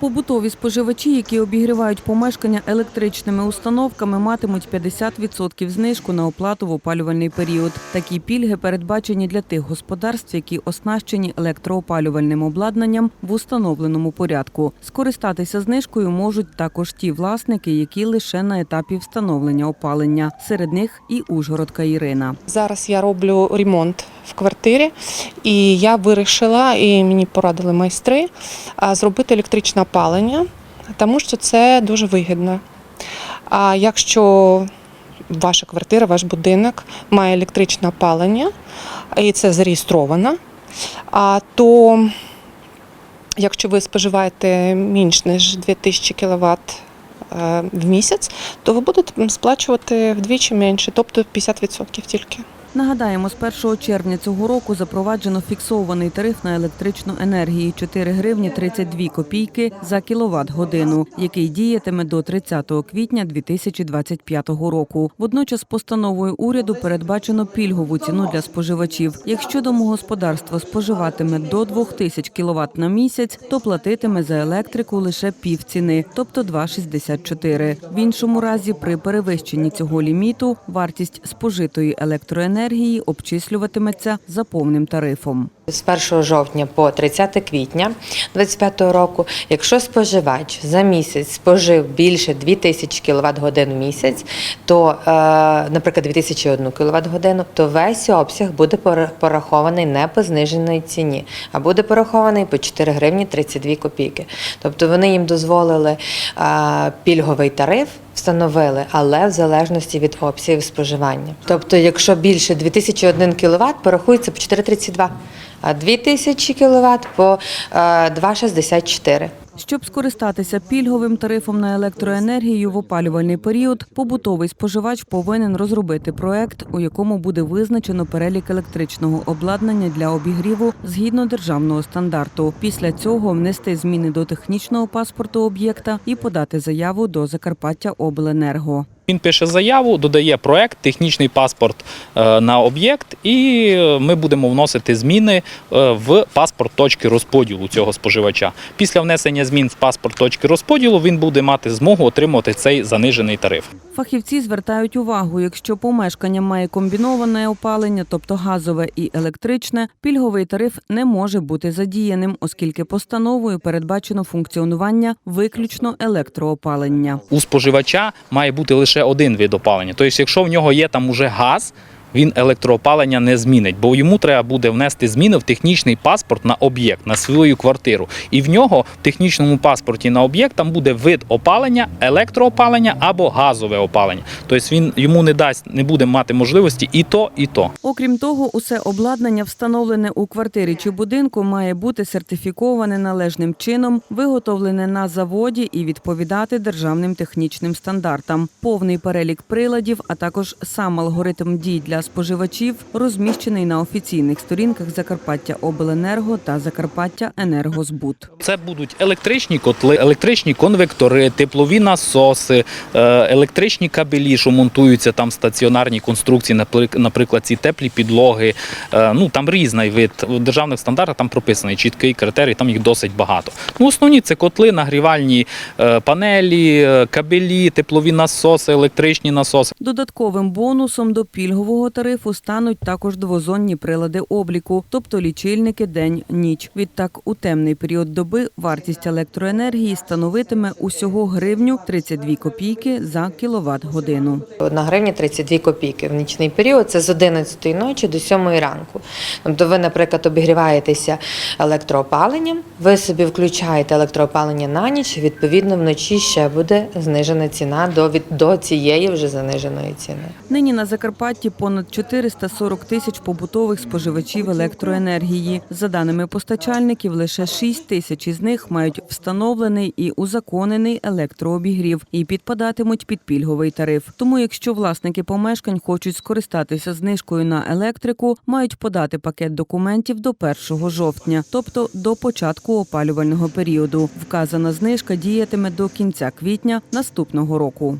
Побутові споживачі, які обігрівають помешкання електричними установками, матимуть 50% знижку на оплату в опалювальний період. Такі пільги передбачені для тих господарств, які оснащені електроопалювальним обладнанням в установленому порядку. Скористатися знижкою можуть також ті власники, які лише на етапі встановлення опалення. Серед них і Ужгородка Ірина. Зараз я роблю ремонт в квартирі, і я вирішила, і мені порадили майстри, зробити електричне опалення, тому що це дуже вигідно. А якщо ваша квартира, ваш будинок має електричне опалення, і це зареєстровано, то якщо ви споживаєте менш ніж 2000 кВт е, в місяць, то ви будете сплачувати вдвічі менше, тобто 50% тільки. Нагадаємо, з 1 червня цього року запроваджено фіксований тариф на електричну енергію 4 гривні 32 копійки за кіловат годину, який діятиме до 30 квітня 2025 року. Водночас постановою уряду передбачено пільгову ціну для споживачів. Якщо домогосподарство споживатиме до 2000 кВт на місяць, то платитиме за електрику лише півціни, тобто 2,64. В іншому разі, при перевищенні цього ліміту, вартість спожитої електроенергії обчислюватиметься за повним тарифом. З 1 жовтня по 30 квітня 2025 року, якщо споживач за місяць спожив більше 2000 кВт годин в місяць, то, е, наприклад, 2001 кВт годину, то весь обсяг буде пора- порахований не по зниженої ціні, а буде порахований по 4 гривні 32 копійки. Тобто вони їм дозволили е, пільговий тариф. Встановили, але в залежності від обсягів споживання. Тобто, якщо більше 2001 кВт, порахується по 4,32, а 2000 кВт по е, 2,64. Щоб скористатися пільговим тарифом на електроенергію в опалювальний період, побутовий споживач повинен розробити проект, у якому буде визначено перелік електричного обладнання для обігріву згідно державного стандарту. Після цього внести зміни до технічного паспорту об'єкта і подати заяву до Закарпаття Обленерго. Він пише заяву, додає проект, технічний паспорт е, на об'єкт, і ми будемо вносити зміни е, в паспорт точки розподілу цього споживача. Після внесення змін в паспорт точки розподілу він буде мати змогу отримати цей занижений тариф. Фахівці звертають увагу, якщо помешкання має комбіноване опалення, тобто газове і електричне, пільговий тариф не може бути задіяним, оскільки постановою передбачено функціонування виключно електроопалення. У споживача має бути лише один вид опалення. Тобто, якщо в нього є там уже газ. Він електроопалення не змінить, бо йому треба буде внести зміни в технічний паспорт на об'єкт, на свою квартиру. І в нього в технічному паспорті на об'єкт там буде вид опалення, електроопалення або газове опалення. Тобто він йому не дасть, не буде мати можливості і то, і то. Окрім того, усе обладнання, встановлене у квартирі чи будинку, має бути сертифіковане належним чином, виготовлене на заводі і відповідати державним технічним стандартам. Повний перелік приладів, а також сам алгоритм дій для споживачів розміщений на офіційних сторінках Закарпаття Обленерго та Закарпаття Енергозбут. Це будуть електричні котли, електричні конвектори, теплові насоси, е, електричні кабелі, що монтуються там стаціонарні конструкції, наприклад, ці теплі підлоги. Е, Ну там різний вид. У державних стандартах там прописаний чіткий критерій, там їх досить багато. Ну, основні це котли, нагрівальні е, панелі, кабелі, теплові насоси, електричні насоси. Додатковим бонусом до пільгового тарифу стануть також двозонні прилади обліку, тобто лічильники день-ніч. Відтак, у темний період доби вартість електроенергії становитиме усього гривню 32 копійки за кіловат годину. 1 гривня 32 копійки в нічний період. Це з 11 ночі до 7 ранку. Тобто ви, наприклад, обігріваєтеся електроопаленням, ви собі включаєте електроопалення на ніч, відповідно, вночі ще буде знижена ціна до, від, до цієї вже заниженої ціни. Нині на Закарпатті понад 440 тисяч побутових споживачів електроенергії. За даними постачальників, лише 6 тисяч із них мають встановлений і узаконений електрообігрів і підпадатимуть під пільговий тариф. Тому, якщо власники помешкань хочуть скористатися знижкою на електрику, мають подати пакет документів до 1 жовтня, тобто до початку опалювального періоду. Вказана знижка діятиме до кінця квітня наступного року.